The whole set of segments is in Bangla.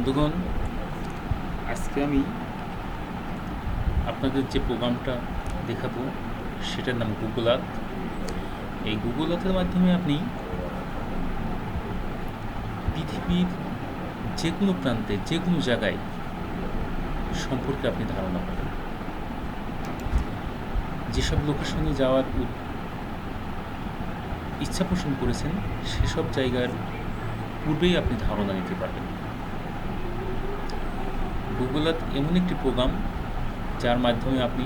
বন্ধুগণ, আজকে আমি আপনাদের যে প্রোগ্রামটা দেখাবো, সেটার নাম গুগল আর্থ এই গুগল আর্থের মাধ্যমে আপনি পৃথিবীর যে কোনো প্রান্তে যে কোনো জায়গায় সম্পর্কে আপনি ধারণা পাবেন। যেসব লোকেশনে যাওয়ার ইচ্ছা পোষণ করেছেন, সেসব জায়গার পূর্বেই আপনি ধারণা নিতে পারবেন। গুগল আর্থ এমন একটি প্রোগ্রাম যার মাধ্যমে আপনি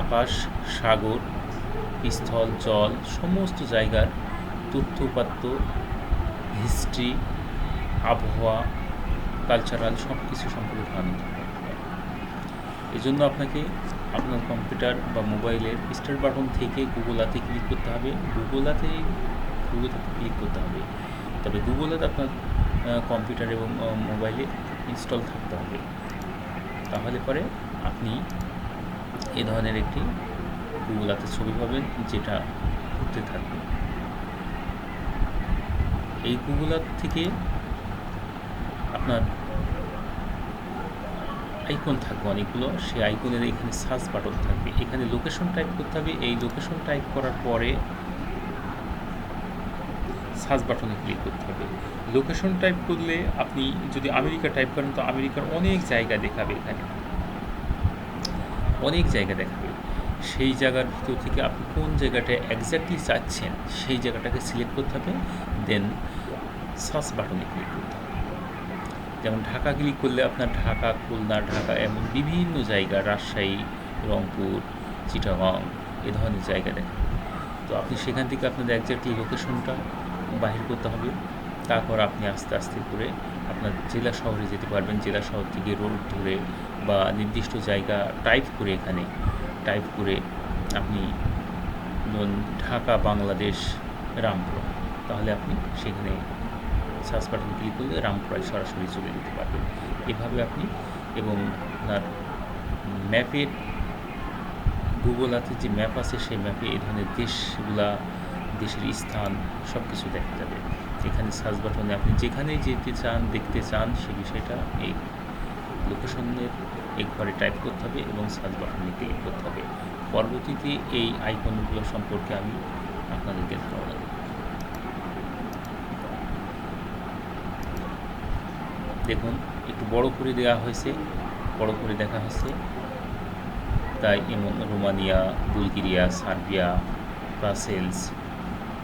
আকাশ, সাগর, স্থল, জল সমস্ত জায়গার তথ্যপাত্য হিস্ট্রি আবহাওয়া কালচারাল সব কিছু সম্পর্কে ধারণা নিতে পারবেন এই জন্য আপনাকে আপনার কম্পিউটার বা মোবাইলের স্টার্ট বাটন থেকে গুগল আর্থে ক্লিক করতে হবে। গুগল আর্থে গুগল আর্থে ক্লিক করতে হবে। তবে গুগল আর্থ আপনার কম্পিউটার এবং মোবাইলে ইনস্টল থাকতে হবে। তাহলে পরে আপনি এ ধরনের একটি গুগল আর্থের ছবি পাবেন, যেটা ঘুরতে থাকবে। এই গুগল আর্থ থেকে আপনার আইকন থাকবে অনেকগুলো। সেই আইকনের এখানে সার্চ বাটন থাকবে। এখানে লোকেশন টাইপ করতে হবে। এই লোকেশন টাইপ করার পরে সার্চ বাটনে ক্লিক করতে হবে। লোকেশন টাইপ করলে আপনি যদি আমেরিকা টাইপ করেন, তো আমেরিকার অনেক জায়গা দেখাবে এখানে। অনেক জায়গা দেখাবে। সেই জায়গার ভিতর থেকে আপনি কোন জায়গাটা এক্স্যাক্টলি চাচ্ছেন, সেই জায়গাটাকে সিলেক্ট করতে হবে। দেন সার্চ বাটনে ক্লিক করতে হবে। যেমন ঢাকা ক্লিক করলে আপনার ঢাকা, খুলনা, ঢাকা এমন বিভিন্ন জায়গা, রাজশাহী, রংপুর, চিটাগং, এ ধরনের জায়গা দেখাবে। তো আপনি সেখান থেকে আপনাদের একজাক্টলি লোকেশনটা বাহির করতে হবে। তারপর আপনি আস্তে আস্তে করে আপনার জেলা শহরে যেতে পারবেন। জেলা শহর থেকে রোড ধরে বা নির্দিষ্ট জায়গা টাইপ করে এখানে টাইপ করে আপনি ঢাকা, বাংলাদেশ, রামপুরা। তাহলে আপনি সেখানে সার্চ বাটন ক্লিক করলে রামপুরায় সরাসরি চলে যেতে পারবেন। এভাবে আপনি এবং আপনার ম্যাপের গুগল আর্থের যে ম্যাপ আছে, সেই ম্যাপে এই ধরনের দেশগুলা দেশের স্থান সব কিছু দেখা যাবে। এখানে সার্চ বাটনে আপনি যেখানে যেতে চান, দেখতে চান, সে বিষয়টা এই লোকেশনের একবারে টাইপ করতে হবে এবং সার্চ বাটনে ক্লিক করতে হবে। পরবর্তীতে এই আইকনগুলো সম্পর্কে আমি আপনাদেরকে ধারণা দেব। দেখুন, একটু বড় করে দেওয়া হয়েছে, বড় করে দেখা হয়েছে তাই এমন Romania, Bulgaria, Serbia, Brussels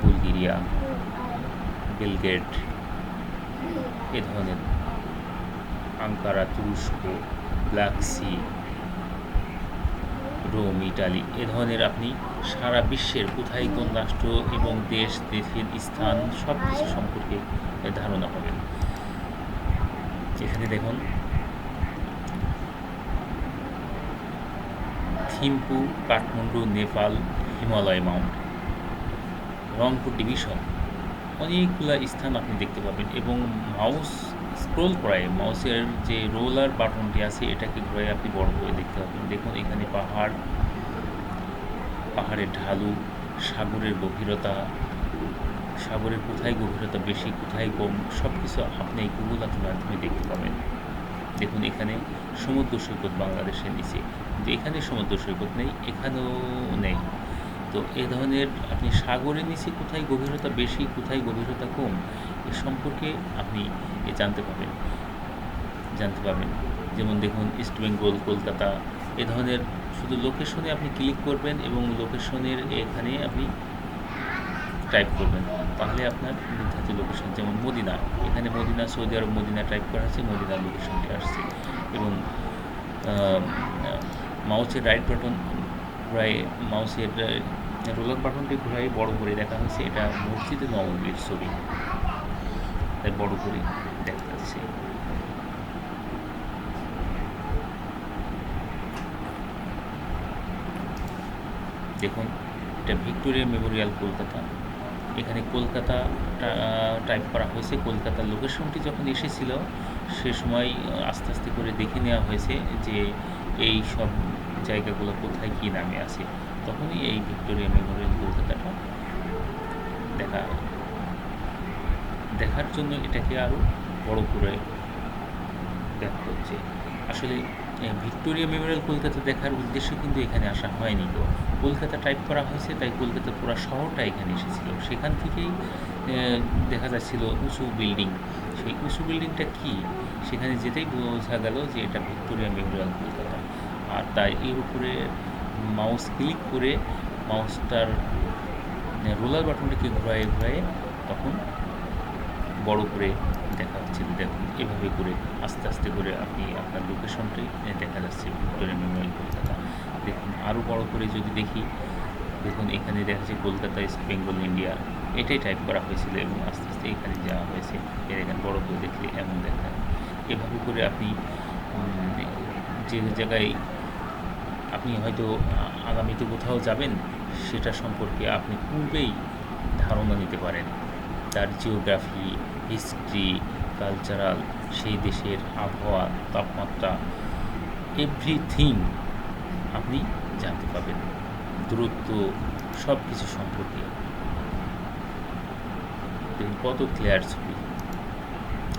Bulgaria Belgrade এ ধরনের আঙ্কারা, তুরস্ক, ব্ল্যাক সি, রোম, ইটালি, এ ধরনের আপনি সারা বিশ্বের কোথায় কোন রাষ্ট্র এবং দেশ, দেশের স্থান সব কিছু সম্পর্কে ধারণা পাবেন। এখানে দেখুন, থিম্পু, কাঠমান্ডু, নেপাল, হিমালয় মাউন্ট রংপুর ডিভিশন, অনেকগুলো স্থান আপনি দেখতে পাবেন এবং মাউস স্ক্রোল করায়, মাউসের যে রোলার বাটনটি আছে, এটাকে ঘুরে আপনি বড় করে দেখতে পাবেন। দেখুন, এখানে পাহাড়, পাহাড়ের ঢালু, সাগরের গভীরতা, সাগরের কোথায় গভীরতা বেশি, কোথায় কম সব কিছু আপনি এই গুগল আর্থের মাধ্যমে দেখতে পাবেন। দেখুন, এখানে সমুদ্র সৈকত বাংলাদেশের নিচে। কিন্তু এখানে সমুদ্র সৈকত নেই, এখানেও নেই। তো এ ধরনের আপনি সাগরের নিচে কোথায় গভীরতা বেশি, কোথায় গভীরতা কম, এ সম্পর্কে আপনি এ জানতে পারবেন। জানতে পারবেন। যেমন দেখুন, ইস্ট বেঙ্গল, কলকাতা, এ ধরনের শুধু লোকেশনে আপনি ক্লিক করবেন এবং লোকেশনের এখানে আপনি টাইপ করবেন। তাহলে আপনার নির্ধারিত লোকেশন যেমন মদিনা, এখানে Medina, Saudi Arab Medina type করা আছে মদিনার লোকেশনটি আসছে। এবং মাউসের রাইট বাটন ঘুরাই মাউসের রোলার বাটনটি ঘুরাই বড় করে দেখা হয়েছে। এটা মসজিদে নবমীর ছবি। তাই বড় করে দেখা যাচ্ছে দেখুন, এটা ভিক্টোরিয়া মেমোরিয়াল কলকাতা। এখানে কলকাতা টাইপ করা হয়েছে। কলকাতার লোকেশনটি যখন এসেছিল, সে সময় আস্তে আস্তে করে দেখে নেওয়া হয়েছে যে এই সব জায়গাগুলো কোথায় কী নামে আছে। তখনই এই ভিক্টোরিয়া মেমোরিয়াল কলকাতাটা দেখা দেখার জন্য এটাকে আরও বড় করে দেখা হচ্ছে আসলে ভিক্টোরিয়া মেমোরিয়াল কলকাতা দেখার উদ্দেশ্যে কিন্তু এখানে আসা হয়নি তো। কলকাতা টাইপ করা হয়েছে, তাই কলকাতা পুরো শহরটা এখানে এসেছিল। সেখান থেকেই দেখা যাচ্ছিল উঁচু বিল্ডিং। সেই উঁচু বিল্ডিংটা কি? সেখানে যেতেই বোঝা গেল যে এটা ভিক্টোরিয়া মেমোরিয়াল কলকাতা। আর তাই এর উপরে মাউস ক্লিক করে মাউসটার রোলার বাটনটাকে ঘোরায় ঘোরায় তখন বড় করে দেখা হচ্ছে দেখুন, এভাবে করে আস্তে আস্তে করে আপনি আপনার লোকেশনটাই দেখা যাচ্ছে ভিক্টোরিয়া মেমোরিয়াল কলকাতা। দেখুন আরও বড় করে যদি দেখি, দেখুন, এখানে দেখা যাচ্ছে কলকাতা ইস্ট বেঙ্গল ইন্ডিয়া এটাই টাইপ করা হয়েছিল এবং আস্তে আস্তে এখানে যাওয়া হয়েছে এর এখানে বড় করে দেখলে এমন দেখায়। এভাবে করে আপনি যে জায়গায় আপনি হয়তো আগামীতে কোথাও যাবেন, সেটা সম্পর্কে আপনি পূর্বেই ধারণা নিতে পারেন। তার জিওগ্রাফি হিস্ট্রি কালচারাল সেই দেশের আবহাওয়া, তাপমাত্রা এভরিথিং আপনি জানতে পারবেন। দূরত্ব সব কিছু সম্পর্কে কত ক্লিয়ার ছবি।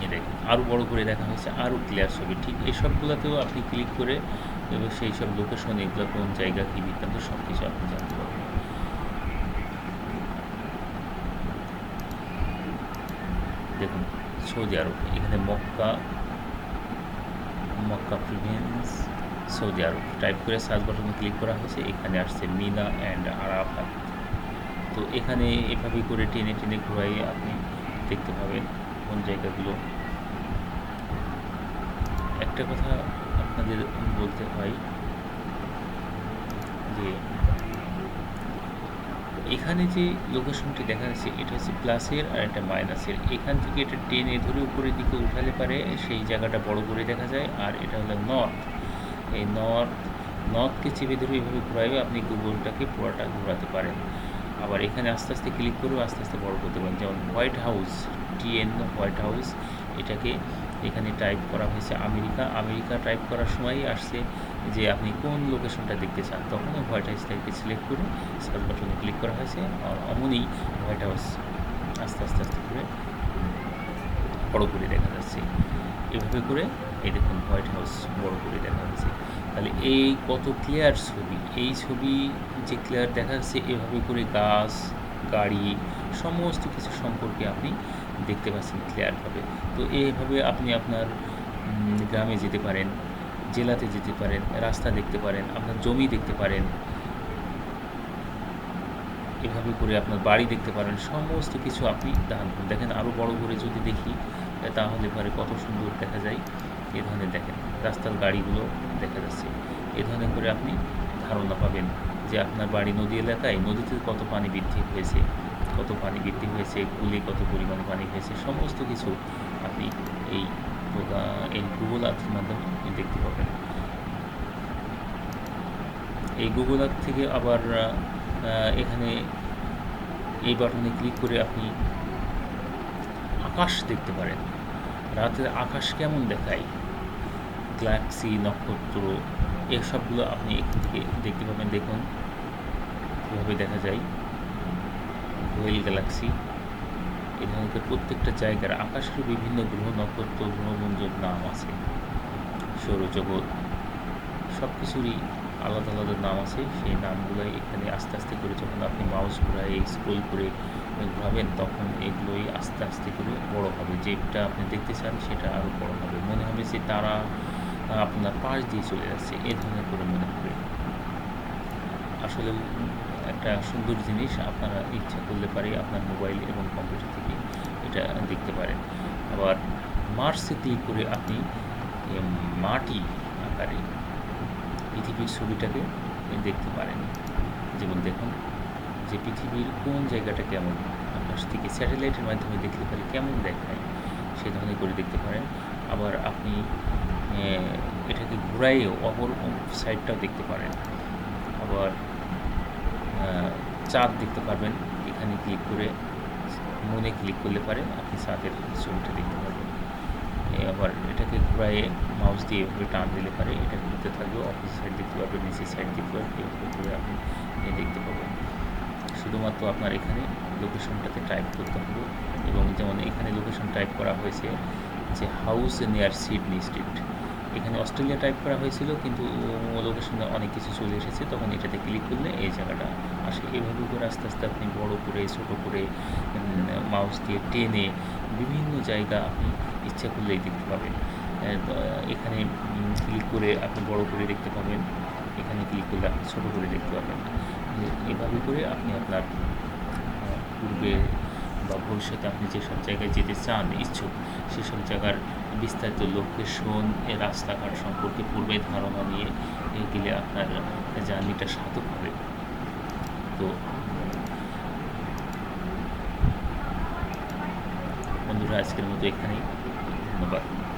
এ দেখুন আরও বড় করে দেখা হয়েছে আরও ক্লিয়ার ছবি। ঠিক এসবগুলোতেও আপনি ক্লিক করে এবং সেই সব লোকেশন এগুলো কোন জায়গা, কী বৃত্তান্ত সব কিছু আপনি জানতে পারবেন। দেখুন, সৌদি আরব, এখানে Mecca Mecca province Saudi Arab. Type করে সার্চ বাটনে ক্লিক করা হয়েছে, এখানে আসছে মিনা অ্যান্ড আরাফাত। তো এখানে এভাবে করে টেনে টেনে ঘুরাই আপনি দেখতে পাবেন কোন জায়গাগুলো। একটা কথা আপনাদের বলতে হয় যে এখানে যে লোকেশনটি দেখা যাচ্ছে, এটা হচ্ছে প্লাসের আর একটা মাইনাসের এখান থেকে এটা টেনে ধরে উপরের দিকে উঠালে পারে, সেই জায়গাটা বড় করে দেখা যায়। আর এটা হলো নর্থ এই নর্থ নর্থকে চেপে ধরে এভাবে ঘুরাইবে, আপনি গুগলটাকে পুরোটা ঘোরাতে পারেন। আবার এখানে আস্তে আস্তে ক্লিক করেও আস্তে আস্তে বড় করতে পারেন। যেমন হোয়াইট হাউস টিএন হোয়াইট হাউস এটাকে এখানে টাইপ করা হয়েছে আমেরিকা। আমেরিকা টাইপ করার সময়ই আসছে যে আপনি কোন লোকেশনটা দেখতে চান। তখন হোয়াইট হাউসটাকে সিলেক্ট করে সার্চ বাটনে ক্লিক করা হয়েছে আর অমনই হোয়াইট হাউস আস্তে আস্তে আস্তে করে বড় করে দেখা যাচ্ছে। এভাবে করে এই দেখুন হোয়াইট হাউস বড় করে দেখা যাচ্ছে। তাহলে এই কত ক্লিয়ার ছবি? এই ছবি যে ক্লিয়ার দেখা যাচ্ছে এভাবে করে গাছ, গাড়ি, সমস্ত কিছু সম্পর্কে আপনি দেখতে পাচ্ছেন ক্লিয়ারভাবে তো এইভাবে আপনি আপনার গ্রামে যেতে পারেন, জেলাতে যেতে পারেন, রাস্তা দেখতে পারেন, আপনার জমি দেখতে পারেন। এভাবে করে আপনার বাড়ি দেখতে পারেন, সমস্ত কিছু আপনি দেখান দেখেন আরও বড় করে যদি দেখি তাহলে পরে কত সুন্দর দেখা যায়। এ ধরনের দেখেন, রাস্তার গাড়িগুলো দেখা যাচ্ছে। এ ধরনের করে আপনি ধারণা পাবেন যে আপনার বাড়ি নদী এলাকায় নদীতে কত পানি বৃদ্ধি হয়েছে। কত পানি বৃদ্ধি হয়েছে, কুলে কত পরিমাণ পানি হয়েছে, সমস্ত কিছু আপনি এই এই গুগল আর্থের মাধ্যমে দেখতে পাবেন। এই গুগল আর্থ থেকে আবার এখানে এই বাটনে ক্লিক করে আপনি আকাশ দেখতে পারেন। রাতের আকাশ কেমন দেখায়? গ্যালাক্সি, নক্ষত্র, এসবগুলো আপনি এখান থেকে দেখতে পাবেন। দেখুন, কীভাবে দেখা যায়। কোয়েল গ্যালাক্সি এই ধরনের প্রত্যেকটা জায়গার আকাশের বিভিন্ন গ্রহ, নক্ষত্র গ্রহমঞ্জুর নাম আছে। সৌরজগৎ সব কিছুরই আলাদা আলাদা নাম আছে। সেই নামগুলোই এখানে আস্তে আস্তে করে যখন আপনি মাউস ঘোরায় স্ক্রোল করে ঘোরাবেন, তখন এগুলোই আস্তে আস্তে করে বড় হবে। যেটা আপনি দেখতে চান, সেটা আরও বড় হবে। মনে হবে যে তারা আপনার পাশ দিয়ে চলে যাচ্ছে। এ ধরনের করে মনে হবে। আসলে একটা সুন্দর জিনিস আপনারা ইচ্ছা করলে পারে আপনার মোবাইল এবং কম্পিউটার থেকে এটা দেখতে পারেন। আবার মার্সে ক্লিক করে আপনি মাটি আকারে পৃথিবীর ছবিটাকে দেখতে পারেন। যেমন দেখুন, যে পৃথিবীর কোন জায়গাটা কেমন আকাশ থেকে স্যাটেলাইটের মাধ্যমে দেখতে পারে কেমন দেখায়, সে ধরনের করে দেখতে পারেন। আবার আপনি এটাকে ঘুরাইয়েও অপর সাইডটাও দেখতে পারেন। আবার চাঁদ দেখতে পারবেন। এখানে ক্লিক করে মনে ক্লিক করলে পারে, আপনি চাঁদের ছবিটা দেখতে পারবেন। আবার এটাকে ঘুরাইয়ে মাউস দিয়ে এভাবে টান দিলে পারে, এটা ঘুরতে থাকবে অপোজিট সাইড দেখতে পারবেন নিচের সাইড দেখতে পারবেন এভাবে করে আপনি দেখতে পাবেন শুধুমাত্র আপনার এখানে লোকেশনটাতে টাইপ করতে হবে এবং যেমন এখানে লোকেশন টাইপ করা হয়েছে যে হাউস নিয়ার সিডনি স্ট্রিট এখানে অস্ট্রেলিয়া টাইপ করা হয়েছিল, কিন্তু লোকেশনে অনেক কিছু চলে এসেছে। তখন এটাতে ক্লিক করলে এই জায়গাটা আসে। এভাবে করে আস্তে আস্তে আপনি বড় করে, ছোট করে মাউস দিয়ে টেনে বিভিন্ন জায়গা আপনি ইচ্ছা করলেই দেখতে পাবেন। এখানে ক্লিক করে আপনি বড় করে দেখতে পাবেন। এখানে ক্লিক করলে আপনি ছোটো করে দেখতে পাবেন। এভাবে করে আপনি আপনার পূর্বে বা ভবিষ্যতে আপনি যেসব জায়গায় যেতে চান, ইচ্ছুক, সেসব জায়গার বিস্তারিত লোকেশন রাস্তাঘাট সম্পর্কে পূর্বে ধারণা নিয়ে গেলে আপনার জার্নিটা সাধক হবে। তো বন্ধুরা, আজকের মতো এখানেই। ধন্যবাদ।